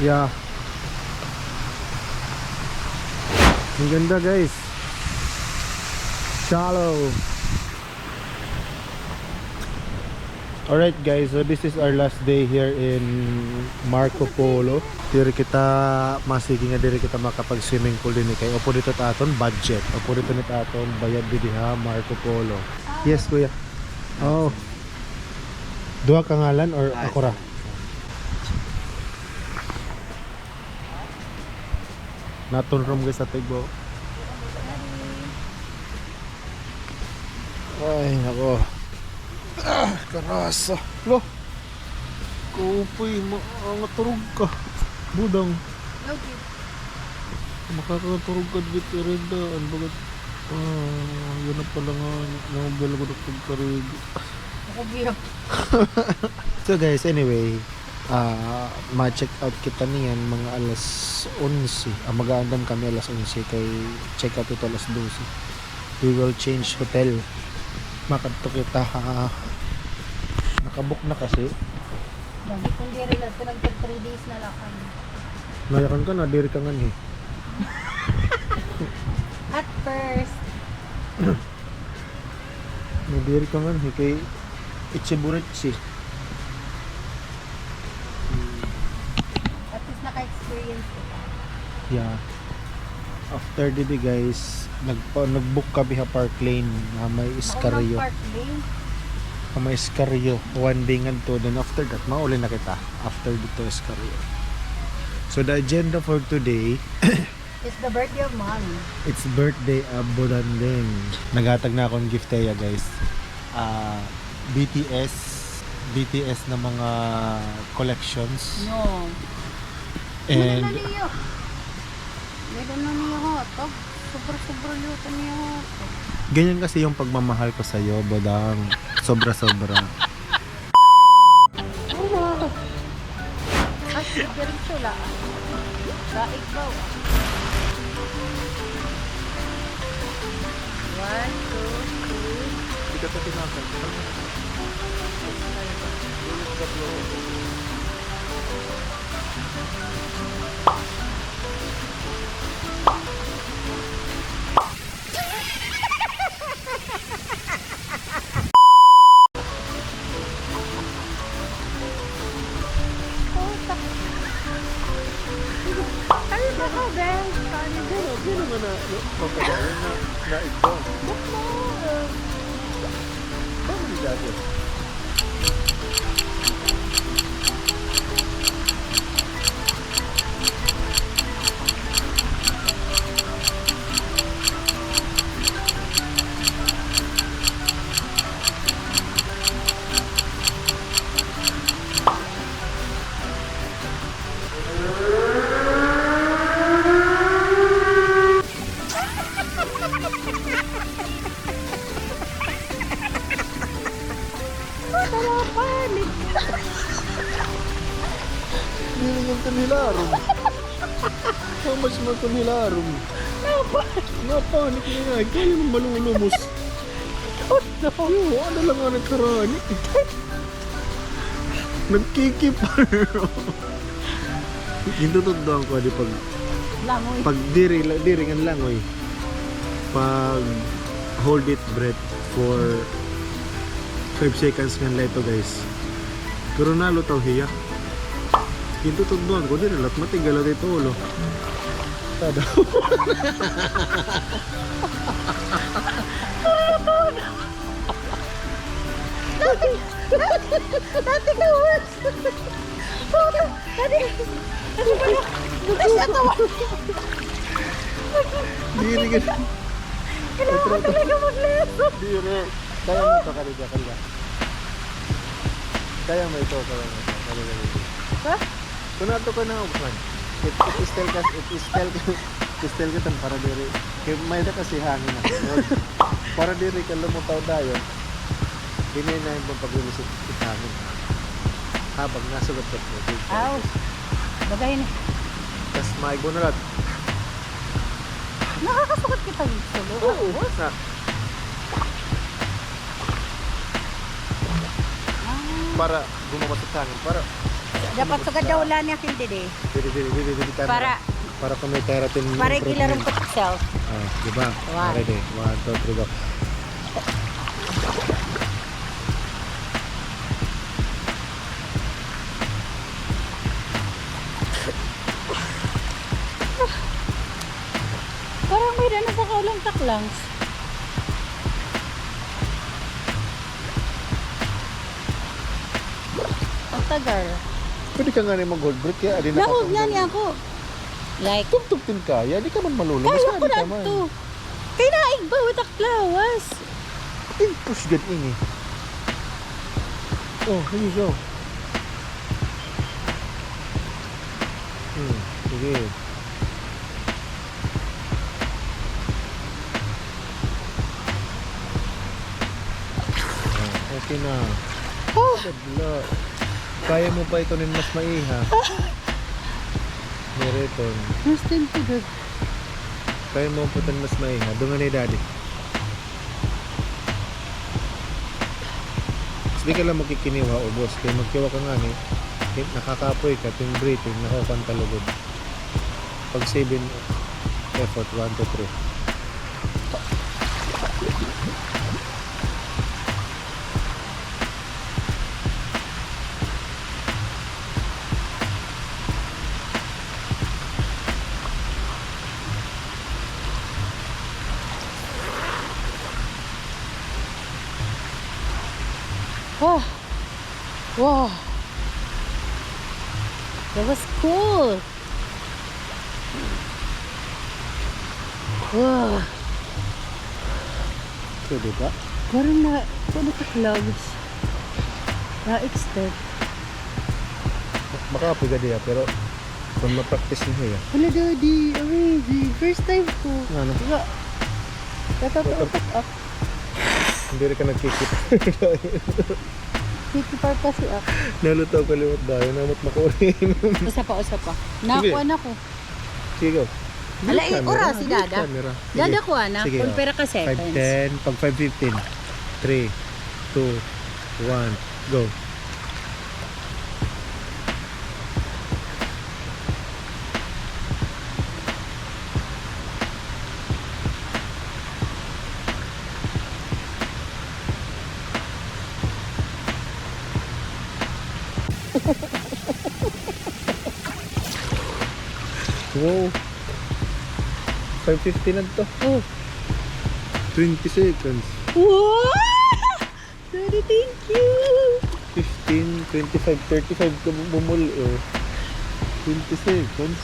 Yeah. Ang ganda guys. Shallow. Alright guys, so this is our last day here in Marco Polo. Diri kita masigi nga diri kita makapag-swimming pool din kay opo dito ta aton budget. Opo dito ni aton bayad diha Marco Polo. Yes kuya. Oh. Duha ka ngalan or ako ra? Naton room guys sa Tigbo. Ay, nako. Ah, karasa. Lo. Kupoy, maangaturog ka. Budang. Okay. Makakaturog ka dito rin da. Ano ba? Ah, yun na pala nga. Nangabel ko na pagkarig. Ako biyak. So guys, anyway, ah ma-check out kita niyan mga alas 11. Ah, mag-aandam kami alas 11 kay check out ito alas 12. We will change hotel. Makadto kita ha. Nakabook na kasi. Lagi kung di rin natin nagtag 3 days na lang kami. Nayakan ka na, diri ka nga ni. At first, Nadiri ka nga ni kay Ichiburitsi. at least naka-experience kita. Yeah. After dibi guys, nag nag-book kami ha Park Lane na may iskaryo. Park Lane. Na may iskaryo. One day nga to. Then after that, mauli na kita. After dito iskaryo. So the agenda for today, It's the birthday of mommy. it's birthday of Bodanding. Nagatag na akong gift ya guys. Ah, BTS BTS na mga collections No. And. Sobra-sobra luto niyo ganyan kasi yung pagmamahal ko sa iyo, Bodang. Sobra-sobra. At diretso lang. Daig ba? One, two, three. Hindi ka tinakal. Ano Ito nilarom. How much mo ito nilarom? Napanik na nga. Ikaw yung malulumos. Oh no! Yo, ano lang nga nagkarani? Nagkikipar. Yung tutugdoan ko di pag Langoy. pag diri diri nga langoy. Pag hold it breath for 5 seconds nga lang ito guys. Pero nalo tao hiya. Kinto tugdoan ko din lat matinggal at ito ulo. Tada. Dati ka worse. Dati ka. Ano ba yun? Bukas na tawa. Diri ka. Kailangan talaga magleso. Diri. Kaya mo ito kaliga kaliga. Kaya mo ito kaliga kaliga. Ha? Kunato ko na upan. It, it is tell ka it is tell ka it is tell ka tan para diri. Kay may na kasi hangin na. para diri ka lumutaw dayon. Hindi na yung paglilisip hangin. Habang nasulat ka mo. Aw. Bagay na. Tapos may gunarat. Nakakasukat kita yung solo. Oo, sa Ah, para gumawa sa hangin para Dapat sugad daw wala niya hindi di. Dili, dili, dili, dili. Para Para kung may keratin para gilarong ko self. Ah, di ba? One. Ready? One, two, three, go. Parang may na sa kaulang taklang. Ang tagal. Pwede ka nga rin mag-hold break kaya. Na Nahog na niya ako. Like, Tugtugtin ka. Yan, di ka man malulong. kaya ko na to. Kaya naig ba with klawas? Eh, push gan ini. Oh, here you go. Hmm, sige. Oh, okay na. Oh, Kadla. Kaya mo pa ito nin mas maiha. Mereton. first time to do. Kaya mo po ito mas maiha. Doon nga ni daddy. Hindi ka lang makikiniwa o boss. Kaya magkiwa ka nga ni. kaya Nakakapoy ka. Ting breathing. Talugod. Pag 7 effort. 1, 2, 3. Wow. That was cool. Wow. So, di ba? Parang na, ano ka klawas? Na-extend. Makapoy ka diya. Pero kung ma-practice niya yan. Wala daddy, amazing. First time ko. Ano? Diba? Tatapatak ako. Hindi rin ka nagkikita. City Park kasi ako. Nalutaw ka liwat dahil. Namot makurin. Usa pa, usa pa. Nakuha na ko. Sige. Ala, eh, oras si Dada. Dada ko na. Sige, Kung oh. pera ka seconds. 5.10, pag 5.15. 3, 2, 1, go. Wow. 5.15 na to. Oh. 20 seconds. Wow! Daddy, thank you! 15, 25, 35 ka bumuli oh. 20 seconds.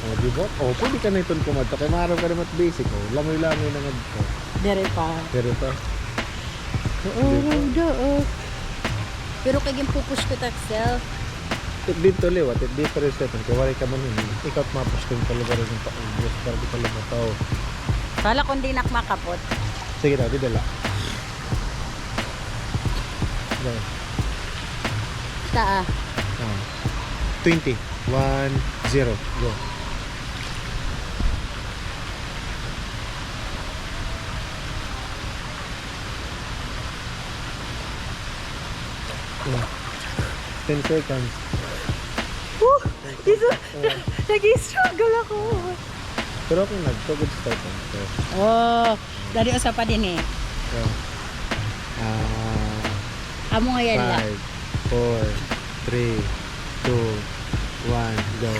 Oh, di ba? Oh, pwede ka na itong kumata. Kaya maaraw ka naman basic. Oh, langoy-langoy na nga dito. Dere pa. Pero pa, Oo, doo. Pero kaging pupush ko taksel. dito liwat, at dito rin seconds. Kaya wala ka man yun. Ikaw at mapos ko yung kalugar ng. Diyos, para di ka lumataw. Kala kong di nakmakapot. Sige na, di dala. Taa. Ah. 20. 1, 0. Go. 10 seconds. Woo! Isa, nag-struggle ako. Pero okay na. So, good start. So, Oh, dari usa pa din eh. so, ah, Amo nga yan lang. 5, 4, 3, 2, 1, go.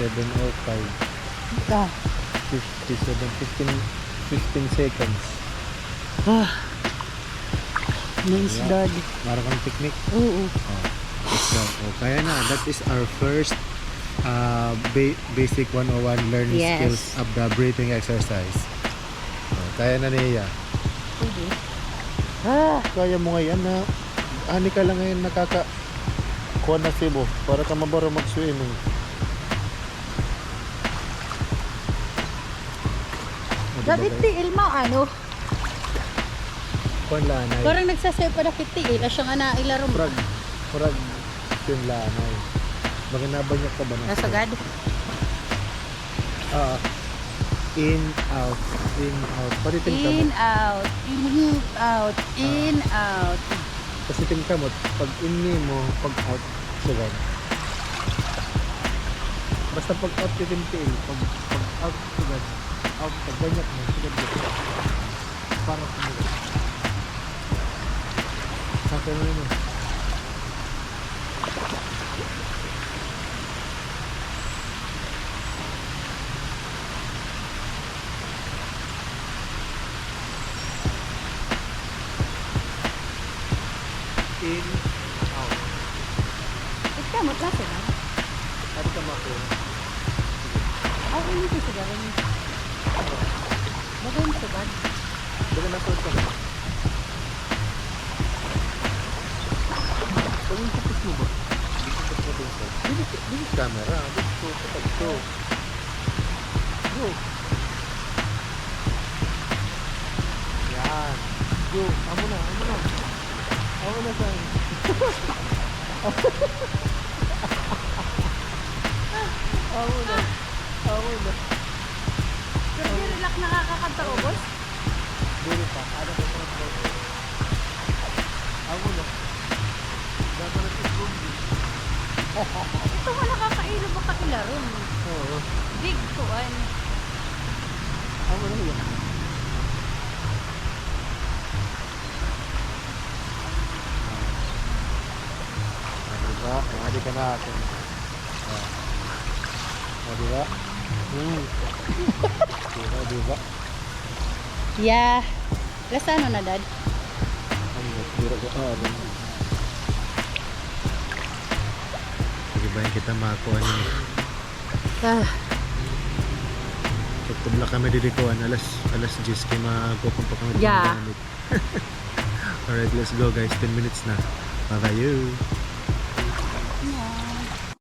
Seven oh five, Ah. fifty-seven, fifteen, fifteen seconds. Ah. Nice Yeah. daddy. Marang kang picnic. Oo. Oh, let's go. Oh, kaya na, that is our first uh, ba- basic 101 learning Yes. skills of the breathing exercise. Oh, kaya na niya. Pwede. Ah. Kaya mo ngayon na ani ka lang ngayon nakaka kuha na sibo para ka mabaro mag-swimming. Dapat tiil mo ano? Kuha lang na. Parang nagsasay pa na 50 eh. Asya nga na ilaro mo. Murag, murag yung lanay. Maganabanyak ka ba na? Nasagad. Ah. in, out. In, out. Paritin ka mo. In, out. In, out. In, out. Kasi ka mo, pag in mo, pag out, sagad. Basta pag out titimtiin, pag, pag out, sagad. Out, pag banyak mo, sagad dito. Para sumagad. Sa akin mo yun eh. In, out. Ito mo, klase na. At kamako. Ako hindi ko sagad. Bagay mo sagad. Baga nasa ka na. Pag yung tapos mo ba? Dito sa ko. Dito, dito. Go. Yan. Go. Sa Amo na. Amo na. Pero di relax nakakakanta ko, boss. Dito pa. Ano ba sa na. Dapat na sa Ito mo nakakailo ba kakilaro? Oo. Big kuan. Amo na yun. Ah, diba? Ah, di ka natin. Ah. Ah, diba? Hmm. diba, diba? Yeah. Last ano na, dad? Biro ko. Sige ba yung kita makuha ni Ah. Pagtubla kami didikuan alas alas 10 kay magkukong pa kami Yeah. Alright, let's go guys. 10 minutes na. Bye-bye you.